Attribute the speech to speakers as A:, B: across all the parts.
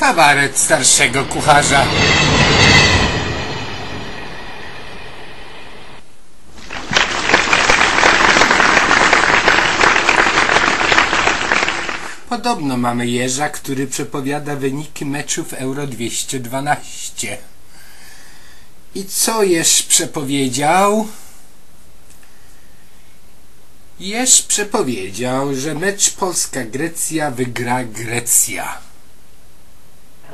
A: Kabaret starszego kucharza. Podobno mamy jeża, który przepowiada wyniki meczów Euro 212. I co jeż przepowiedział? Jeż przepowiedział, że mecz Polska-Grecja wygra Grecja.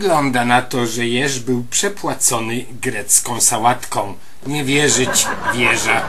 A: Wygląda na to, że jeż był przepłacony grecką sałatką. Nie wierzyć wieża.